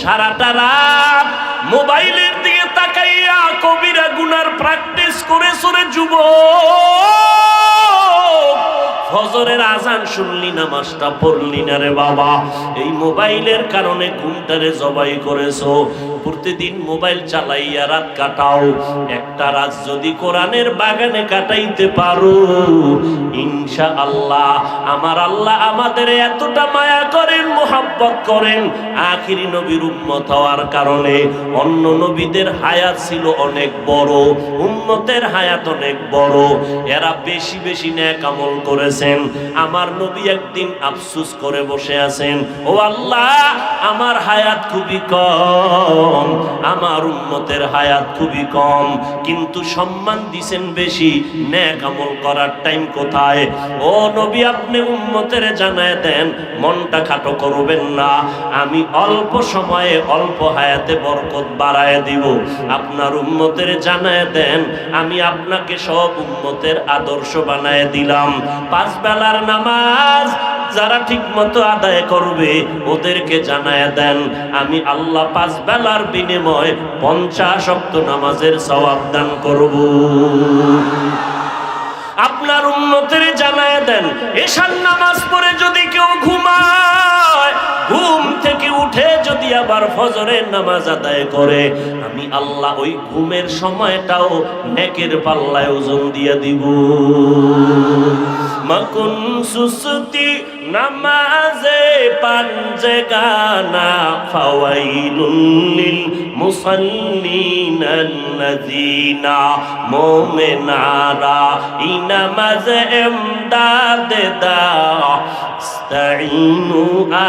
সারাটা রাত মোবাইলের দিকে তাকাইয়া কবিরা গুনার প্র্যাকটিস করে সরে যুব ফজরের আজান শুনলি নামাজটা পড়লি না রে বাবা। এই মোবাইলের কারণে ঘুমটারে জবাই করেছ। প্রতিদিন মোবাইল চালাইয়া রাত কাটাও। একটা রাত যদি কোরআনের বাগানে কাটাইতে পারো ইনশা আল্লাহ আমার আল্লাহ আমাদের এতটা মায়া করেন, মোহাব্বত করেন, আখিরি নবীর উম্মত হওয়ার কারণে। অন্য নবীদের হায়াত ছিল অনেক বড়, উম্মতের হায়াত অনেক বড়। এরা বেশি বেশি ন্যাক আমল করেছেন আমার নবী একদিন আফসুস করে বসে আছেন। ও আল্লাহ, আমার হায়াত খুবই কম, আমার উম্মতের হায়াত খুবই কম, কিন্তু সম্মান দিছেন বেশি ন্যাক আমল করার টাইম কোথায়? ও নবী, আপনি উম্মতের জানায় দেন, মনটা খাটো করবেন না। আমি অল্প সময়ে অল্প হায়াতে বরকত বাড়ায় দিব। আপনার উম্মতের জানায় দেন, আমি আপনাকে সব উম্মতের আদর্শ বানায় দিলাম। পাঁচ বেলার নামাজ যারা ঠিক মতো আদায় করবে, ওদেরকে জানায় দেন, আমি আল্লাহ পাঁচ বেলার বিনিময় পঞ্চাশ অক্ত নামাজের সবাব দান করব। আপনার উন্নতির জানায় দেন এশার নামাজ পড়ে যদি কেউ ঘুমায় উঠে যদি আবার ফজরের নামাজ আদায় করে, আমি আল্লাহ ওই ঘুমের সময়টাও নেকের পাল্লায় ওজন দিয়ে দিব। মকুন সুসুতি নামাজে পাঞ্জে গানা ফাওয়াইলুল লিল মুসাল্লিন আল্লাযিনা মুমিনারা ইনামাজে এমদাদ দা ইস্তাইনু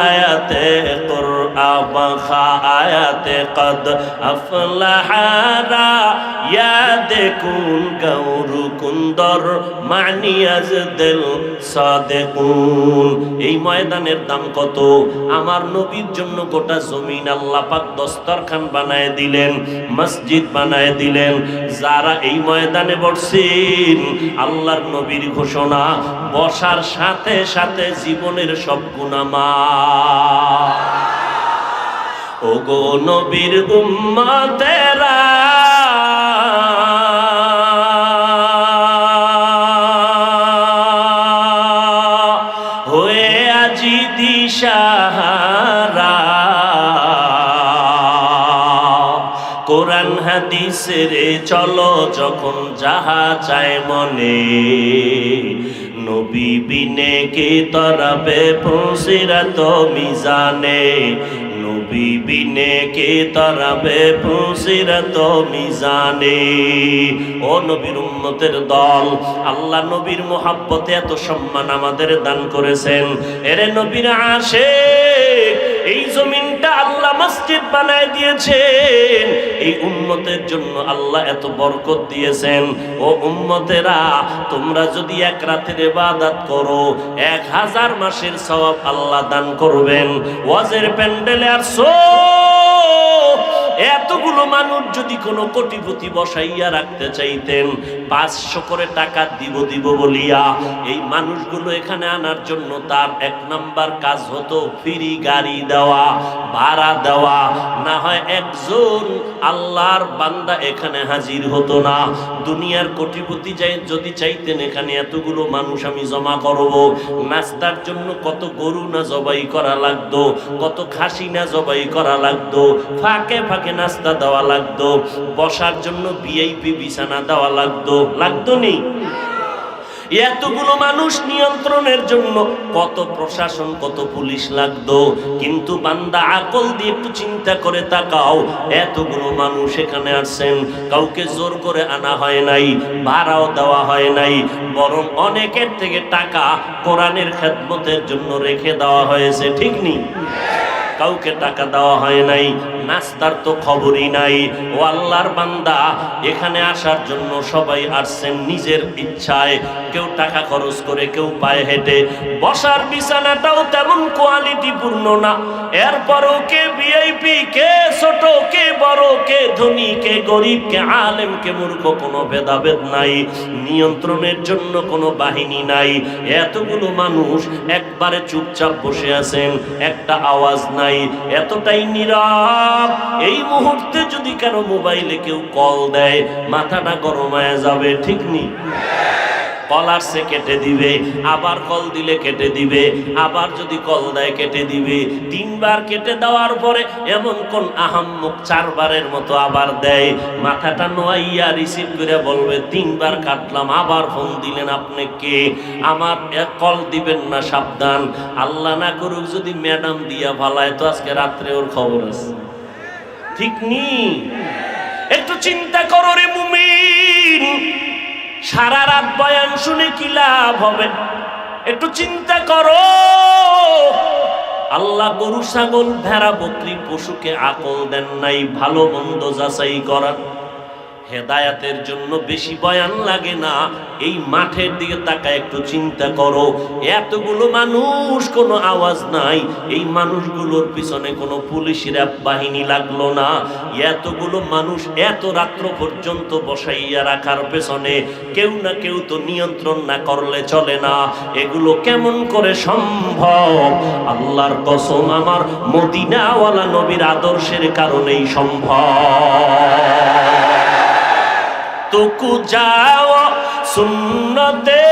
আয়াতে কুরআন খা আয়াতে কদ আফলাহারা ইয়াদ কুন গৌরু কুন্দর মানিয়াজ দিল সাদেকুন এই ময়দানের দাম কত? আমার নবীর জন্য গোটা জমিন আল্লাহ পাক দস্তরখান বানায় দিলেন, মসজিদ বানায় দিলেন। যারা এই ময়দানে বসছেন, আল্লাহর নবীর ঘোষণা বসার সাথে সাথে জীবনের সব গুণামা ওগো নবীর উম্মতেরা। হয়ে আজি দিশাহারা। কোরআন হাদিসের চলো যখন যাহা চায় মনে। বিনে কে তরাবে পৌঁছিরাত মিজানে? নবী বিনে কে তরফে পৌঁছিরাত মিজানে? ও নবীর উম্মতের দল, আল্লাহ নবীর মোহাব্বতে এত সম্মান আমাদের দান করেছেন। এরে নবীর আসে। বানায় দিয়েছেন। এই উম্মতের জন্য আল্লাহ এত বরকত দিয়েছেন। ও উম্মতেরা, তোমরা যদি এক রাতের ইবাদত করো, এক হাজার মাসের সওয়াব আল্লাহ দান করবেন। ওয়াজের প্যান্ডেলে আর সো এতগুলো মানুষ যদি কোনো কোটিপতি বসাইয়া রাখতে চাইতেন, পাঁচশো করে টাকা দিব দিব বলিয়া এই মানুষগুলো এখানে আনার জন্য তার এক নাম্বার কাজ হতো ফ্রি গাড়ি দেওয়া, ভাড়া দেওয়া। না হয় একজন আল্লাহর বান্দা এখানে হাজির হতো না। দুনিয়ার কোটিপতি যাই যদি চাইতেন এখানে এতগুলো মানুষ আমি জমা করব। নাস্তার জন্য কত গরু না জবাই করা লাগতো, কত খাসি না জবাই করা লাগতো। ফাঁকে ফাঁকে নাস্তা দেওয়া লাগতো, বসার জন্য ভিআইপি বিছানা দেওয়া লাগতো লাগতো নি? এতগুলো মানুষ নিয়ন্ত্রণের জন্য কত প্রশাসন, কত পুলিশ লাগতো, কিন্তু বান্দা আকল দিয়ে একটু চিন্তা করে তাকাও, এতগুলো মানুষ এখানে আসছেন কাউকে জোর করে আনা হয় নাই, ভাড়াও দেওয়া হয় নাই, বরং অনেকের থেকে টাকা কোরআনের খেদমতের জন্য রেখে দেওয়া হয়েছে, ঠিক নেই কাউকে টাকা দেওয়া হয় নাই নাস্তার তো খবরই নাই। ও আল্লাহর বান্দা, এখানে আসার জন্য সবাই আসছেন নিজের ইচ্ছায়। কেউ টাকা খরচ করে, কেউ পায়ে হেঁটে। বসার বিছানাটাও তেমন কোয়ালিটি পূর্ণ না। এরপরও কে ভিআইপি কে ছোট, কে বড়, কে ধনী, কে গরিব, কে আলেম, কে মূর্খ, কোনো ভেদাভেদ নাই। নিয়ন্ত্রণের জন্য কোনো বাহিনী নাই। এতগুলো মানুষ একবারে চুপচাপ বসে আছেন, একটা আওয়াজ নাই। এতটাই নীরব এই মুহূর্তে যদি কারও মোবাইলে কেউ কল দেয়, মাথাটা গরম হয়ে যাবে, ঠিক নেই কল আসছে, কেটে দিবে, আবার কল দিলে কেটে দিবে, আবার যদি কল দেয়, কেটে দিবে। তিনবার কেটে দেওয়ার পরে এমন কোন আহাম্মক চারবারের মতো আবার দেয়। মাথাটা নোয়াইয়া রিসিভ করে বলবে, তিনবার কাটলাম, আবার ফোন দিলেন আপনি কে? আমার কল দিবেন না, সাবধান। আল্লাহ না করুক যদি ম্যাডাম দিয়া ভালায় তো আজকে রাত্রে ওর খবর আছে। ঠিক নি একটু চিন্তা করো রে মুমিন। সারা রাত বয়ান শুনে কি লাভ হবে? একটু চিন্তা করো। আল্লাহ গরু, ছাগল, ভেড়া, বকরি, পশুকে আকল দেন নাই, ভালো মন্দ যাচাই করার। হেদায়াতের জন্য বেশি বয়ান লাগে না। এই মাঠের দিকে তাকায় একটু চিন্তা করো। এতগুলো মানুষ, কোনো আওয়াজ নাই। এই মানুষগুলোর পিছনে কোনো পুলিশের বাহিনী লাগল না। এতগুলো মানুষ এত রাত্র পর্যন্ত বসাইয়া রাখার পেছনে কেউ না কেউ তো নিয়ন্ত্রণ না করলে চলে না। এগুলো কেমন করে সম্ভব? আল্লাহর কসম আমার মদিনাওয়ালা নবীর আদর্শের কারণেই সম্ভব। তুকু যাও, সুন্নতে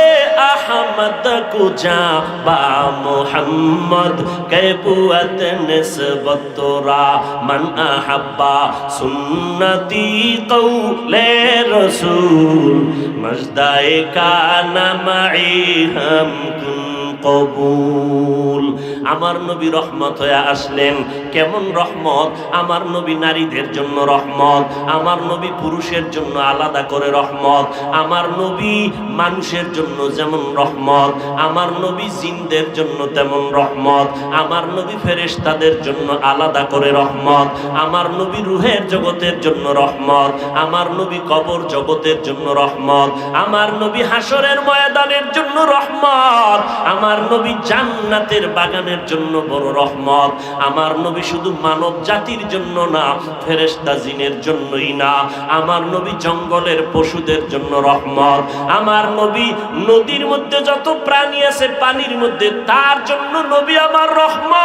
আহমদ কুজা বা মোহাম্মদ, কেবুয়ত নিসবতরা মন আহাব্বা সুন্নতি কৌলে রসুল, মজদায় কানা মাই হাম কুন কবুল। আমার নবী রহমত হয়ে আসলেন। কেমন রহমত? আমার নবী নারীদের জন্য রহমত। আমার নবী পুরুষের জন্য আলাদা করে রহমত। আমার নবী মানুষের জন্য যেমন রহমত। আমার নবী জিনদের জন্য তেমন রহমত। আমার নবী ফেরেশতাদের জন্য আলাদা করে রহমত। আমার নবী রুহের জগতের জন্য রহমত। আমার নবী কবর জগতের জন্য রহমত। আমার নবী হাসরের ময়দানের জন্য রহমত। আমার নবী জান্নাতের বাগানের জন্য বড় রহমত। আমার নবী শুধু মানব জাতির জন্য না, ফেরেশতা জিনের জন্যই না। আমার নবী জঙ্গলের পশুদের জন্য রহমত। আমার নবী নদীর মধ্যে যত প্রাণী আছে, পানির মধ্যে তার জন্য নবী আমার রহমত।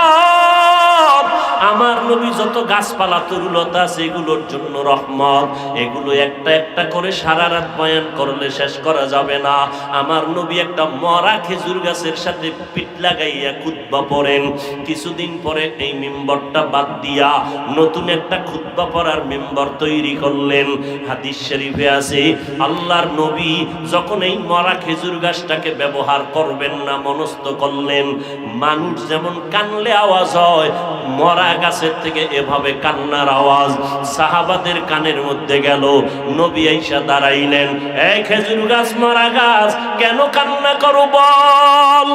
আমার নবী যত গাছপালা, তরুলতা আছে, এগুলোর জন্য রহমত। এগুলো একটা একটা করে সারা রাত বয়ান করলে শেষ করা যাবে না। আমার নবী একটা মরা খেজুর গাছের সাথে পিঠ লাগাইয়া খুতবা পড়েন। কিছুদিন পরে এই মেম্বরটা বাদ দিয়া নতুন একটা খুতবা পড়ার মেম্বর তৈরি করলেন। হাদিস শরীফে আছে, আল্লাহর নবী যখন এই মরা খেজুর গাছটাকে ব্যবহার করবেন না, মনস্থ করলেন। মানুষ যেমন কানলে আওয়াজ হয়, মরা গাছের থেকে এভাবে কান্নার আওয়াজ সাহাবাদের কানের মধ্যে গেল। নবী আইসা দাঁড়াইলেন এই খেজুর গাছ, মারা গাছ, কেন কান্না করো বল?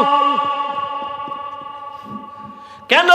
কেন?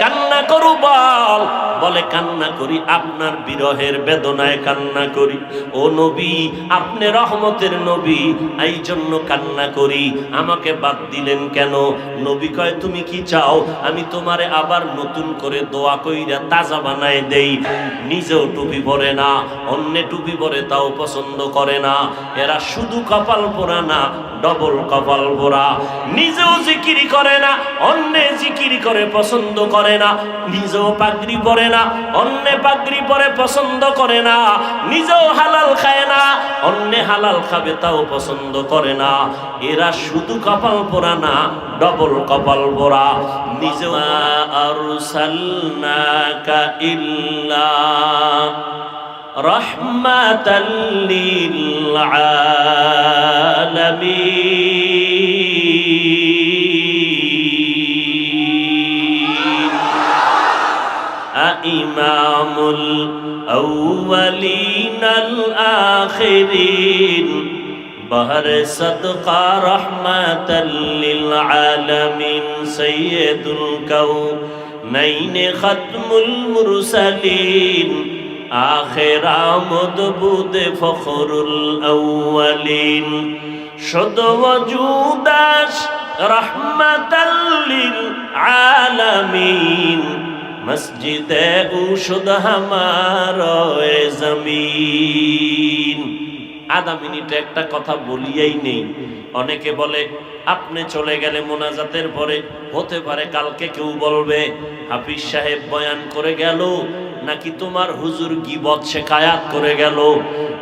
কান্না করু বল। বলে, কান্না করি, আপনার বিরহের বেদনায় কান্না করি। ও নবী, আপনি রহমতের নবী এই জন্য কান্না করি। আমাকে বাদ দিলেন কেন? নবী কয়, তুমি কি চাও? আমি তোমারে আবার নতুন করে দোয়া কইরা তাজা বানায় দেই। নিজেও টুপি পরে না, অন্য টুপি পরে তাও পছন্দ করে না। এরা শুধু কপাল পোড়া না, ডবল কপাল পোড়া। নিজেও জিকিরি করে না, অন্য জিকিরি পাগড়ি করে, পছন্দ করে না, নিজেও পাগড়ি পরে না, অন্য পাগড়ি পরে, পছন্দ করে না, নিজেও হালাল খায় না, অন্য হালাল খাবে, তাও পছন্দ করে না। এরা শুধু কপাল পরা না, ডবল কপাল পরা নিজেও আর ইল্লা আলামিন। أإمام الأولين الآخرين بهر صدقة رحمة للعالمين سيد الكونين ختم المرسلين آخر آمد بود فخر الأولين شد وجودش رحمة للعالمين মসজিদ ঔষধ হামার জমিন। আধা মিনিটে একটা কথা বলিয়াই নেই। অনেকে বলে, আপনি চলে গেলে মোনাজাতের পরে হতে পারে কালকে কেউ বলবে, হাফিজ সাহেব বয়ান করে গেল, নাকি তোমার হুজুর গিবত শেখায়াত করে গেল?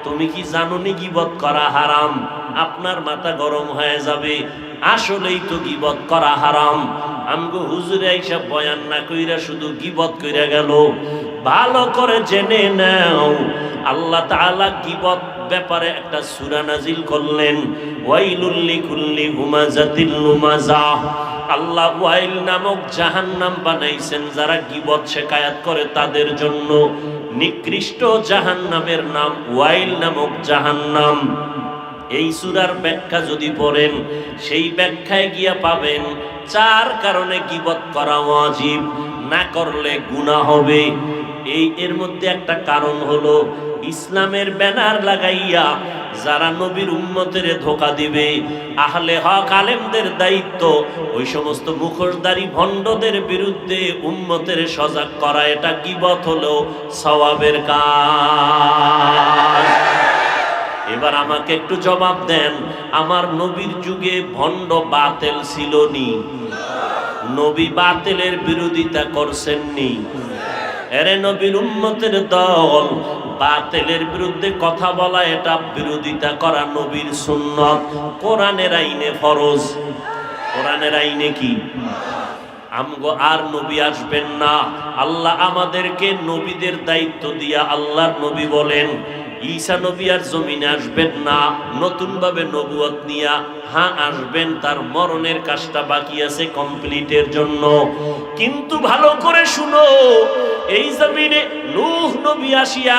তুমি কি জানুনি গিবত করা হারাম? আপনার মাথা গরম হয়ে যাবে। আসলেই তো গিবত করা হারাম। আমগো হুজুরে এইসব বয়ান না কইরা শুধু গিবত কইরা গেল। ভালো করে জেনে নাও। আল্লাহ তাআলা গিবত ব্যাপারে একটা সূরা নাজিল করলেন। ওয়াইলুল লিকুল্লি হুমাজাতিল লুমাজা আল্লাহ ওয়াইল নামক জাহান্নাম বানাইছেন যারা গিবত শেখায়াত করে তাদের জন্য। নিকৃষ্ট জাহান্নামের নাম ওয়াইল নামক জাহান্নাম। এই সুরার ব্যাখ্যা যদি পড়েন, সেই ব্যাখ্যায় গিয়া পাবেন, চার কারণে গিবত করা ওয়াজিব, না করলে গুনাহ হবে। এই এর মধ্যে একটা কারণ হলো, ইসলামের ব্যানার লাগাইয়া যারা নবীর উম্মতের ধোকা দিবে, আহলে হক আলেমদের দায়িত্ব, ওই সমস্ত মুখোশধারী ভণ্ডদের বিরুদ্ধে উম্মতের সজাগ করা, এটা গিবত হলো সওয়াবের কাজ। এবার আমাকে একটু জবাব দেন, আমার নবীর যুগে ভণ্ড বাতেল ছিল নি নবী বাতেলের বিরোধিতা করছেন করছেননি। এরে নবীর উম্মতের দল, বাতেলের বিরুদ্ধে কথা বলা, এটা বিরোধিতা করা নবীর সুন্নত। কোরআনের আইনে ফরজ। কোরআনের আইনে কি? আমগো আর নবী আসবেন না। আল্লাহ আমাদেরকে নবীদের দায়িত্ব দিয়া আল্লাহর নবী বলেন ঈসা নবী আর জমিনে আসবেন না নতুন ভাবে নবুয়ত নিয়া হ্যাঁ আসবেন, তার মরণের কাজটা বাকি আছে কমপ্লিটের জন্য। কিন্তু ভালো করে শুনো, এই জমিনে নূহ নবী আসিয়া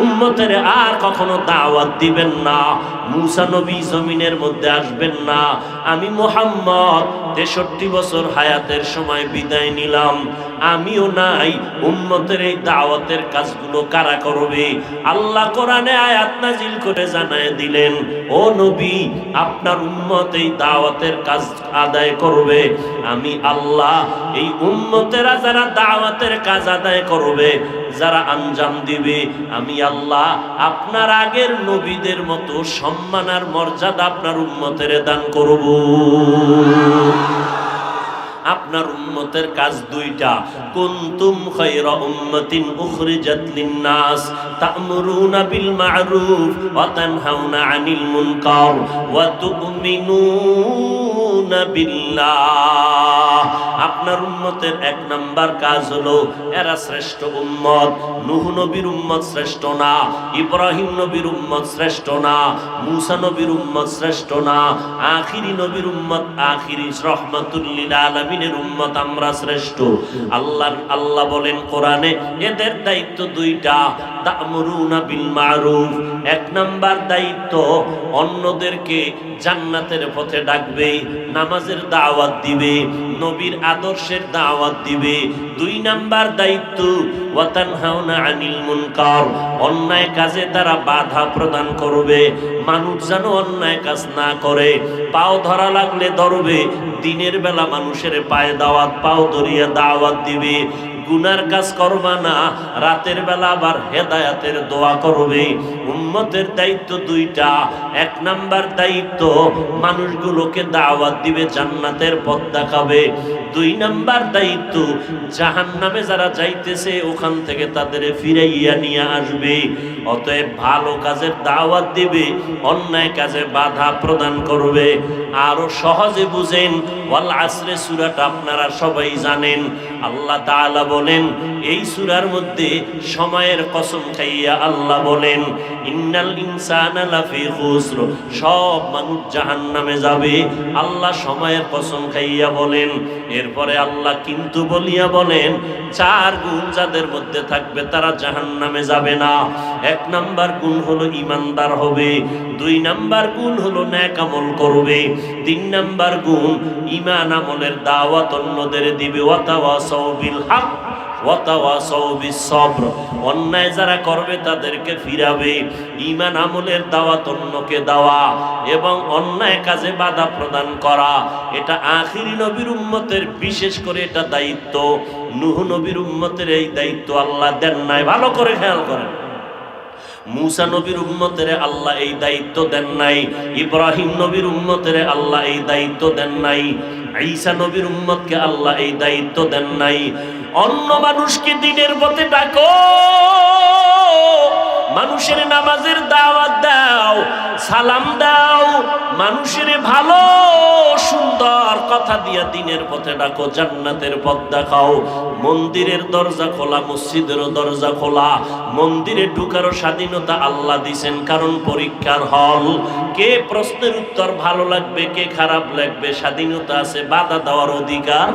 উম্মতের আর কখনো দাওয়াত দিবেন না, মুসা নবী জমিনের মধ্যে আসবেন না। আমি মোহাম্মদ তেষট্টি বছর হায়াতের সময় বিদায় নিলাম। আমিও নাই, উম্মতের এই দাওয়াতের কাজগুলো কারা করবে? আল্লাহ কোরআনে আয়াত নাজিল করে জানায় দিলেন, ও নবী, আপনার উম্মত এই দাওয়াতের কাজ আদায় করবে। আমি আল্লাহ, এই উম্মতেরা যারা দাওয়াতের কাজ আদায় করবে, যারা আঞ্জাম দিবে, আমি আল্লাহ, আপনার আগের নবীদের মতো সম্মান আর মর্যাদা আপনার উম্মতের দান করব। আপনার উম্মতের কাজ দুইটা। কুনতুম খায়রা উম্মাতিন উখরিজাত লিন-নাস, তা'মুরুনা বিল মা'রুফ ওয়া তানহাউনা 'আনিল মুনকার, ওয়া তু'মিনুনা আপনার উম্মতের এক নাম্বার কাজ হলো, এরা শ্রেষ্ঠ উম্মত। নূহ নবীর উম্মত শ্রেষ্ঠ না, ইব্রাহিম নবীর উম্মত শ্রেষ্ঠ না, মূসা নবীর উম্মত শ্রেষ্ঠ না, আখিরি নবীর উম্মত আখিরি। আলামিনের উম্মত আমরা শ্রেষ্ঠ। আল্লাহ আল্লাহ বলেন কোরআনে, এদের দায়িত্ব দুইটা এক নাম্বার দায়িত্ব, অন্যদেরকে জান্নাতের পথে ডাকবে নামাজের দাওয়াত দিবে, নবীর আদর্শের দাওয়াত দিবে। দুই নাম্বার দায়িত্ব, ওয়াতানহাউনা আনিল মুনকার, অন্যায় কাজে তারা বাধা প্রদান করবে। মানুষ যেন অন্যায় কাজ না করে, পাও ধরা লাগলে ধরবে। দিনের বেলা মানুষের পায়ে দাওয়াত, পাও ধরিয়া দাওয়াত দিবে। গুনার কাজ করবা না, রাতের বেলা আবার হেদায়াতের দোয়া করবে। উম্মতের দায়িত্ব দুইটা, এক নাম্বার দায়িত্ব, মানুষগুলোকে দাওয়াত দিবে, জান্নাতের পথ দেখাবে। দুই নাম্বার দায়িত্ব জাহান নামে যারা যাইতেছে, ওখান থেকে তাদের ফিরাইয়া নিয়ে আসবে। অতএব ভালো কাজের দাওয়াত দিবে, অন্যায় কাজে বাধা প্রদান করবে। আরও সহজে বুঝেন, ওয়াল আসরে সুরাটা আপনারা সবাই জানেন। আল্লাহ তাআলা বলেন, এই সুরার মধ্যে সময়ের কসম খাইয়া আল্লাহ বলেন, ইন্নাল ইনসান সব মানুষ জাহান্নামে যাবে। আল্লাহ সময়ের কসম খাইয়া বলেন, এরপরে আল্লাহ কিন্তু বলিয়া বলেন, চার গুণ যাদের মধ্যে থাকবে তারা জাহান্নামে যাবে না। এক নাম্বার গুণ হলো ইমানদার হবে, দুই নাম্বার গুণ হলো ন্যাক আমল করবে, তিন নাম্বার গুণ ইমান আমলের দাওয়াত অন্যদের দিবে। হক অন্যায় যারা করবে তাদেরকে ফিরাবে। ঈমান আমলের দাওয়াত অন্যকে দেওয়া এবং অন্যায় কাজে বাধা প্রদান করা, এটা আখিরি নবীর উম্মতের বিশেষ করে এটা দায়িত্ব। নূহ নবীর উম্মতের এই দায়িত্ব আল্লাহ দেন নাই। ভালো করে খেয়াল করেন। মুসা নবীর উম্মতের আল্লাহ এই দায়িত্ব দেন নাই, ইব্রাহিম নবীর উম্মতের আল্লাহ এই দায়িত্ব দেন নাই, ঈসা নবীর উম্মতকে আল্লাহ এই দায়িত্ব দেন নাই। অন্য মানুষকে দিনের পথে ডাকো। মানুষের নামাজের দাওয়াত দাও, সালাম দাও, মানুষের ভালো, সুন্দর কথা দিয়া দিনের পথে ডাকো, জান্নাতের পথ দেখাও। মন্দিরের দরজা খোলা মসজিদেরও দরজা খোলা, মন্দিরে ঢুকারও স্বাধীনতা আল্লাহ দিছেন, কারণ পরীক্ষার হল। কে প্রশ্নের উত্তর ভালো লাগবে, কে খারাপ লাগবে, স্বাধীনতা আছে, বাধা দেওয়ার অধিকার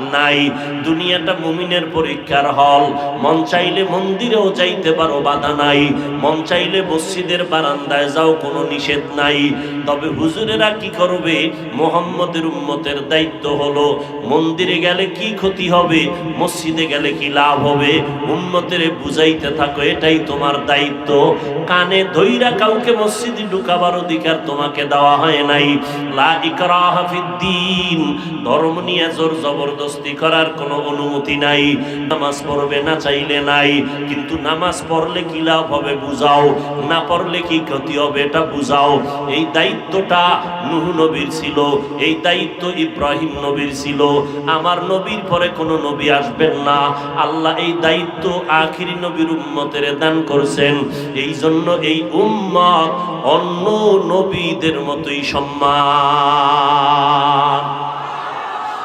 নাই। দুনিয়াটা মুমিনের পরীক্ষার হল। মন চাইলে মন্দিরেও যাইতে পারো, বাধা নাই। মন চাইলে মসজিদের বারান্দায় যাও, কোনো নিষেধ নাই। তবে হুজুরেরা কি করবে? মোহাম্মদের উম্মতের দায়িত্ব হলো, মন্দিরে গেলে কি ক্ষতি হবে? মসজিদে গেলে কি লাভ হবে? উম্মতের বুঝাইতে থাকো, এটাই তোমার দায়িত্ব। কানে ধৈরা কাউকে মসজিদে ঢুকাবার অধিকার তোমাকে দেওয়া হয় নাই। লা ইকরাহা ফিদ্দিন ধর্ম নিয়ে জোর জবরদস্তি করার কোনো অনুমতি নাই। নামাজ পড়বে না, চাইলে নাই। কিন্তু নামাজ পড়লে কি লাভ হবে বুঝাও। না পড়লে কি ক্ষতি হবে এটা বুঝাও। এই দায়িত্বটা নুহ নবীর ছিল, এই দায়িত্ব ইব্রাহিম নবীর ছিল। আমার নবীর পরে কোনো নবী আসবেন না। আল্লাহ এই দায়িত্ব আখিরি নবীর উম্মতের দান করছেন। এই জন্য এই উম্মত অন্য নবীদের মতোই সম্মান।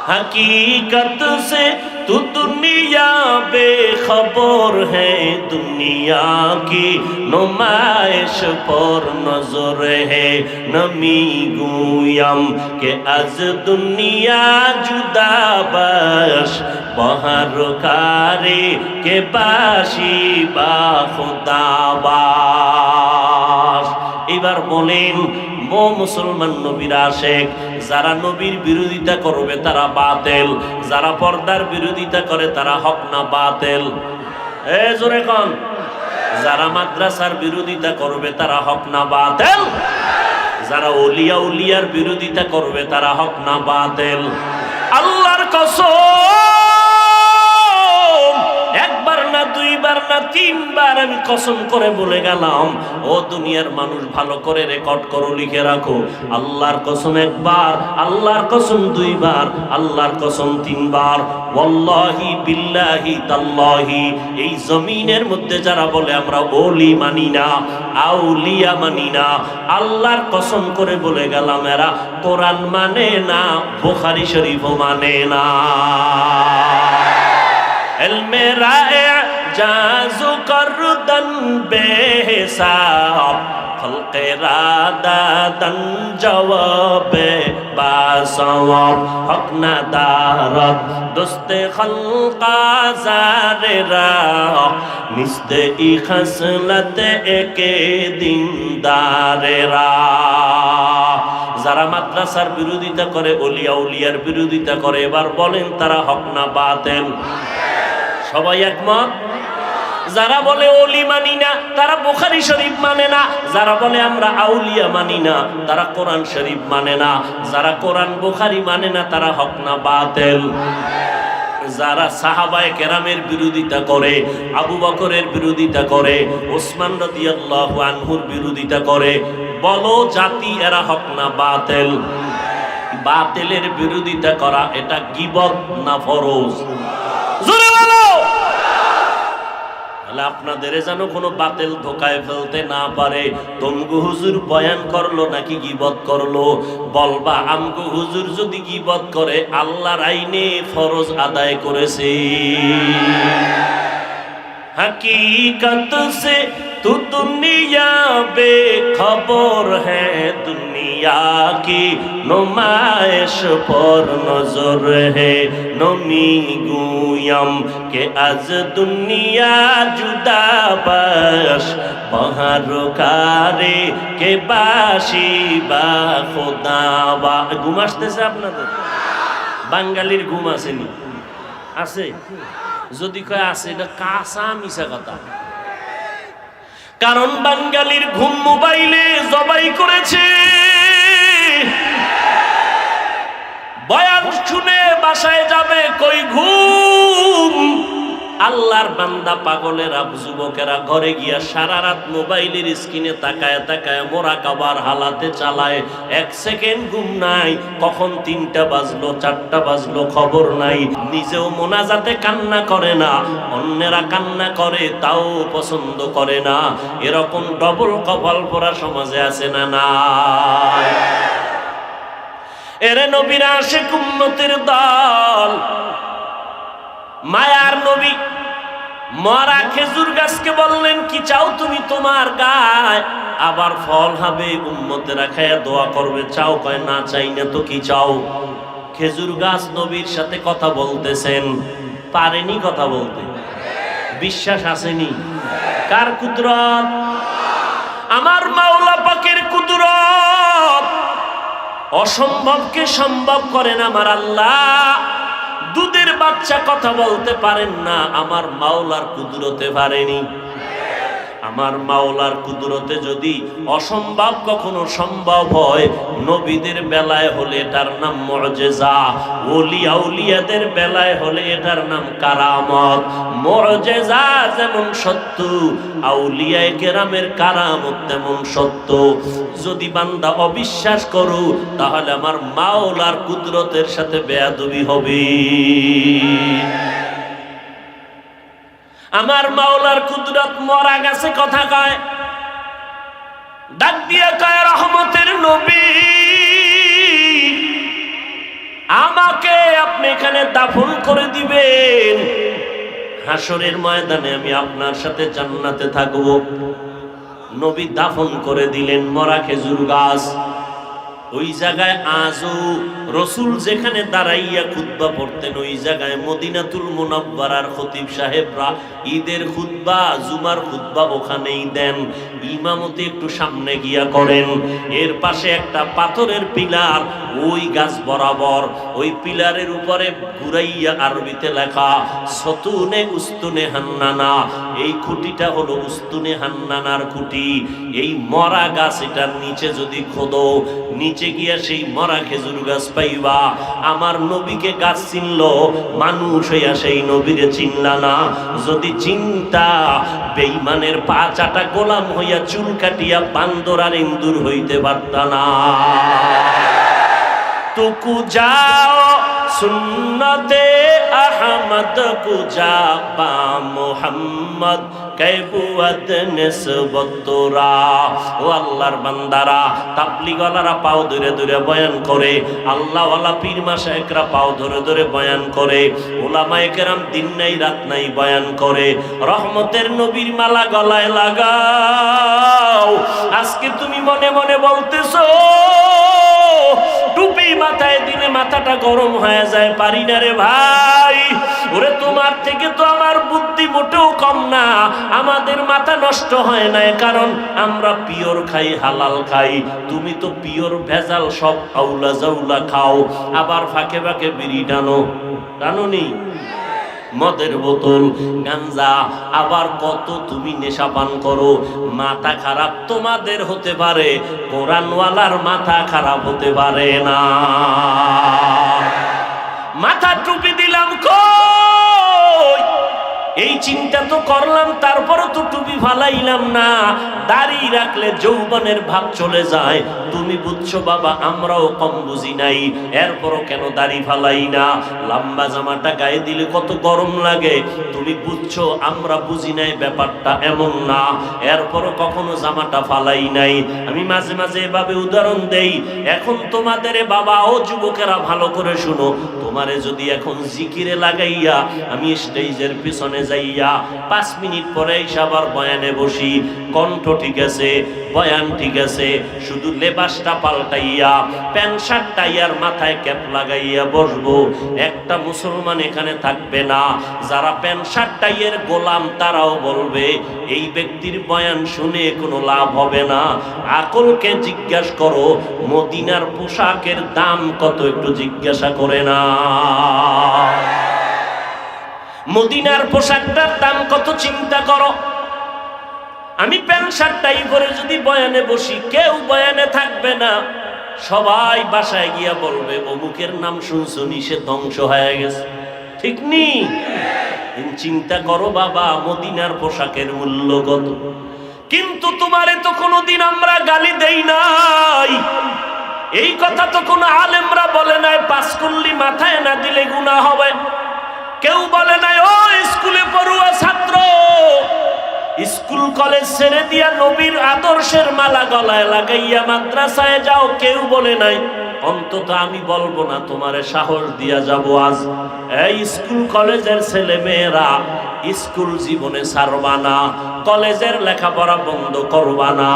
হকীকত সে তু দুনিয়া বেখবর দুনিয়া কি নুমাইশ পর নজর হমি গুয়ম কে আজ দুনিয়া জুদা বস বহর কারে কে বাসি বা খুদাবা এবার বলেন, ও মুসলমান নবীর আশেক যারা নবীর বিরোধিতা করবে তারা বাতেল, যারা পর্দার বিরোধিতা করে তারা হক না বাতেল। এ জোরে কন, যারা মাদ্রাসার বিরোধিতা করবে তারা হক না বাতেল, যারা ওলিয়া উলিয়ার বিরোধিতা করবে তারা হক না বাতেল। আল্লাহর কসম! দুইবার না তিনবার আমি কসম করে বলে গেলাম, ও দুনিয়ার মানুষ, ভালো করে রেকর্ড করো, লিখে রাখো। আল্লাহর কসম একবার, আল্লাহর কসম দুইবার, আল্লাহর কসম তিনবার। ওয়াল্লাহি বিল্লাহি তাল্লাহি। এই জমিনের মধ্যে যারা বলে, আমরা ওলি মানি না, আউলিয়া মানি না। আল্লাহর কসম করে বলে গেলাম এরা, কোরআন মানে না, বোখারি শরীফও মানে না। এলমে রায় জাজু করদন বেসাব খলকে রাদাদন জবাবে বাসাব হকনা নাদারত দুস্তে খলকা জারে রা নিস্তে ই একে দিন দারেরা যারা মাদ্রাসার বিরোধিতা করে, অলিয়া উলিয়ার বিরোধিতা করে, এবার বলেন তারা হক না বাতেন। সবাই একমত? যারা বলে অলি মানি না, তারা বোখারি শরীফ মানে না। যারা বলে আমরা আউলিয়া মানি না, তারা কোরআন শরীফ মানে না। যারা কোরআন বোখারি মানে না, তারা হক না বাতেল। যারা সাহাবায়ে কেরামের বিরোধিতা করে, আবু বকরের বিরোধিতা করে, ওসমান রাদিয়াল্লাহু আনহুর বিরোধিতা করে, বলো জাতি এরা হক না বাতেল। বাতেলের বিরোধিতা করা এটা গিবত না ফরজ? জোরে তাহলে আপনাদের যেন কোনো বাতিল ধোকায় ফেলতে না পারে। তমগু হুজুর বয়ান করল নাকি গিবত করল? বলবা, আমগু হুজুর যদি গিবত করে, আল্লাহর আইনে ফরজ আদায় করেছে। हकीकत से तू दुनिया बेखबर है दुनिया की नुमाइश पर नजर है नमी गुयम के आज दुनिया जुदा बस बहार কারে কে বাসি বা খোদা বা ঘুম আসতেছে আপনাদের বাঙালির ঘুম আসেনি আছে যদি কয় আছে, এটা কাঁচা মিশা কথা। কারণ বাঙ্গালির ঘুম মোবাইলে জবাই করেছে। বয়ান শুনে বাসায় যাবে কই ঘুম? আল্লাহর বান্দা পাগলেরা যুবকেরা ঘরে গিয়া সারা রাত মোবাইলের স্ক্রিনে তাকায় তাকায় মোরা কাবার হালাতে চালায়। এক সেকেন্ড ঘুম নাই, কখন তিনটা বাজলো, চারটা বাজলো, খবর নাই। নিজেও মোনাজাতে কান্না করে না, অন্যেরা কান্না করে, তাও পছন্দ করে না। এরকম ডবল কপাল পরা সমাজে আছে না না এরে নবীরা সে কুম্মতের দল মায়ার নবী, মরা খেজুর গাছকে বললেন, কি চাও তুমি তোমার গায়? আবার ফল হবে, উম্মতেরা খায়া দোয়া করবে। চাও, কয়, না, চাই না তো কি চাও? খেজুর গাছ নবীর সাথে কথা বলতেছেন, পারেনি কথা বলতে? বিশ্বাস আসেনি? কার কুদরত? আমার মাওলা পাকের কুদরত। অসম্ভবকে সম্ভব করেন আমার আল্লাহ। দুধের বাচ্চা কথা বলতে পারেন না আমার মাওলার কুদরতে পারেনি। আমার মাওলার কুদরতে যদি অসম্ভব কখনো সম্ভব হয়, নবীদের বেলায় হলে এটার নাম মরজেজা ওলিয়া উলিয়াদের বেলায় হলে এটার নাম কারামত। মরজেজা যেমন সত্য, আউলিয়ায় কেরামের কারামত তেমন সত্য। যদি বান্দা অবিশ্বাস করো, তাহলে আমার মাওলার কুদরতের সাথে বেয়াদবি হবে। আমার মাওলার কুদরত মরা গেছে, কথা কয়। ডাক দিয়ে কয়, রহমতের নবী, আমাকে আপনি এখানে দাফন করে দিবেন। হাসরের ময়দানে আমি আপনার সাথে জান্নাতে থাকব। নবী দাফন করে দিলেন মরা খেজুর গাছ। ওই জায়গায় আজও রসুল যেখানে দাঁড়াইয়া খুতবা পড়তেন, ওই জায়গায় মদিনাতুল মুনাব্বারার খতিব সাহেবরা ঈদের খুতবা, জুমার খুতবা ওখানেই দেন। ইমামতি একটু সামনে গিয়া করেন। এর পাশে একটা পাথরের পিলার, ওই গাছ বরাবর। ওই পিলারের উপরে ঘুরাইয়া আরবিতে লেখা, সতুনে উস্তুনে হান্নানা। এই খুঁটিটা হলো উস্তুনে হান্নানার খুঁটি। এই মরা গাছ এটার নিচে যদি খোদো, নিচে গিয়া সেই মরা খেজুর গাছ পাইবা। আমার নবীকে গাছ চিনল, মানুষ হইয়া সেই নবীরে চিনলা না। যদি চিন্তা বেইমানের পা চাটা গোলাম হইয়া চুল কাটিয়া বান্দর আর ইন্দুর হইতে পারতা না। তুকু যাও, সুন্নতে আহমদ কুজা বা মোহাম্মদ কৈবুয়াত নিসবতরা। ও আল্লাহর বান্দারা, তাবলিগলারা পাও ধরে ধরে বয়ান করে। আল্লাহ ওয়ালা পীর মাশায়েকরা পাও ধরে ধরে বয়ান করে। ওলামায়ে কেরাম দিন নাই রাত নাই বয়ান করে। রহমতের নবীর মালা গলায় লাগাও। আজকে তুমি মনে মনে বলতেছো, টুপি মাথায় দিলে মাথাটা গরম হয়ে যায়, পারি না রে ভাই। ওরে, তোমার থেকে তো আমার বুদ্ধি মোটেও কম না। আমাদের মাথা নষ্ট হয় না কারণ আমরা পিওর খাই, হালাল খাই। তুমি তো পিওর, ভেজাল সব আউলা জাউলা খাও। আবার ফাঁকে ফাঁকে বিড়ি টানো। টানো নি মদের বোতল, গাঞ্জা। আবার কত তুমি নেশা পান করো। মাথা খারাপ তোমাদের হতে পারে, কোরআনওয়ালার মাথা খারাপ হতে পারে না। মাথা টুপি দিলাম কই? এই চিন্তা তো করলাম, তারপরও তো টুপি ফালাইলাম না। দাড়ি রাখলে যৌবনের ভাব চলে যায়। তুমি বুঝছ বাবা, আমরাও কম বুঝি নাই। এরপরও কেন দাড়ি ফালাই না? লম্বা জামাটা গায়ে দিলে কত গরম লাগে। তুমি বুঝছ, আমরা বুঝি নাই ব্যাপারটা এমন না। এরপরও কখনো জামাটা ফালাই নাই। আমি মাঝে মাঝে এভাবে উদাহরণ দেই। এখন তোমাদের বাবা ও যুবকেরা ভালো করে শুনো। তোমারে যদি এখন জিকিরে লাগাইয়া আমি স্টেজের পিছনে যাইয়া পাঁচ মিনিট পরে এসে আবার বয়ানে বসি কণ্ঠ ঠিক আছে, বয়ান ঠিক আছে, শুধু লেবাসটা পাল্টাইয়া, প্যান্ট শার্ট টাইয়ার মাথায় ক্যাপ লাগাইয়া বসবো। একটা মুসলমান এখানে থাকবে না, যারা প্যান্ট শার্ট টাইয়ের গোলাম তারাও বলবে, এই ব্যক্তির বয়ান শুনে কোনো লাভ হবে না। আকলকে জিজ্ঞাস করো, মদিনার পোশাকের দাম কত একটু জিজ্ঞাসা করে না। মদিনার পোশাকটার দাম কত চিন্তা করো। আমি প্যান্ট শার্টটাই পরে যদি বয়ানে বসি, কেউ বয়ানে থাকবে না। সবাই বাসায় গিয়া বলবে, অমুকের নাম শুনছো সে ধ্বংস হয়ে গেছে। ঠিক নি? চিন্তা করো বাবা, মদিনার পোশাকের মূল্য কত। কিন্তু তোমারে তো কোনোদিন আমরা গালি দেই নাই। এই কথা তো কোনো আলেমরা বলে নাই পাস করলি মাথায় না দিলে গুণা হবে। কেউ বলে নাই, ও, স্কুলে পড়ুয়া স্কুল কলেজ ছেড়ে দিয়া নবীর আদর্শের মালা গলায় লাগাইয়া মাদ্রাসায় যাও কেউ বলে নাই অন্তত আমি বলব না, তোমারে সাহস দিয়া যাব আজ। এই স্কুল কলেজের ছেলে মেয়েরা, স্কুল জীবনে ছাড়বা না, কলেজের লেখাপড়া বন্ধ করবা না।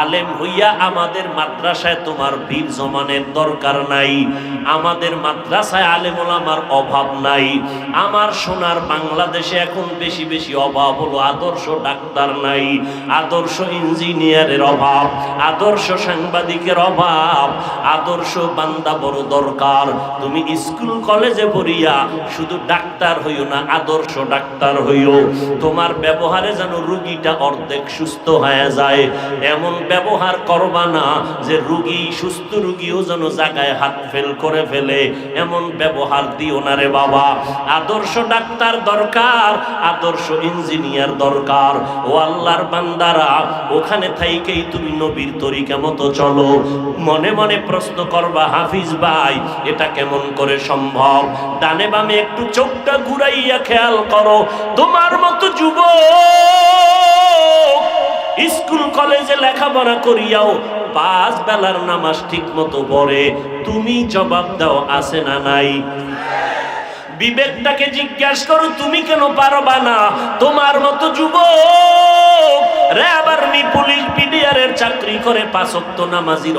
আলেম হইয়া আমাদের মাদ্রাসায় তোমার বীর জমানের দরকার নাই। আমাদের মাদ্রাসায় আলেম আমার অভাব নাই। আমার সোনার বাংলাদেশে এখন বেশি বেশি অভাব হলো আদর্শ ডাক্তার নাই, আদর্শ ইঞ্জিনিয়ারের অভাব, আদর্শ সাংবাদিকের অভাব, আদর্শ বান্দা বড় দরকার। তুমি স্কুল কলেজে পড়িয়া শুধু ডাক্তার হইও না, আদর্শ ডাক্তার হইও। তোমার ব্যবহারে যেন রুগীটা অর্ধেক সুস্থ হয়ে যায়। এমন ব্যবহার করবা না যে রুগী, সুস্থ রুগীও যেন জায়গায় হাত ফেল করে ফেলে। এমন ব্যবহার দিও না রে বাবা। আদর্শ ডাক্তার দরকার, আদর্শ ইঞ্জিনিয়ার দরকার। ও আল্লাহর বান্দারা, ওখানে থাইকেই তুমি নবীর তরিকা মতো চলো। মনে মনে প্রশ্ন করবা, হাফিজ ভাই, এটা কেমন করে সম্ভব? ডানে বামে একটু চোখটা ঘুরাইয়া খেয়াল করো, তোমার মতো যুবক স্কুল, কলেজে লেখাপড়া করিয়াও পাঁচ বেলার নামাজ ঠিক মতো পড়ে। তুমি জবাব দাও, আছে না নাই? বিবেকটাকে জিজ্ঞাসা করো, তুমি কেন পারবা না? তোমার মতো যুবক রে, আবার মি পুলিশ বিডিআরের চাকরি করে পাঁচক্ত নামাজির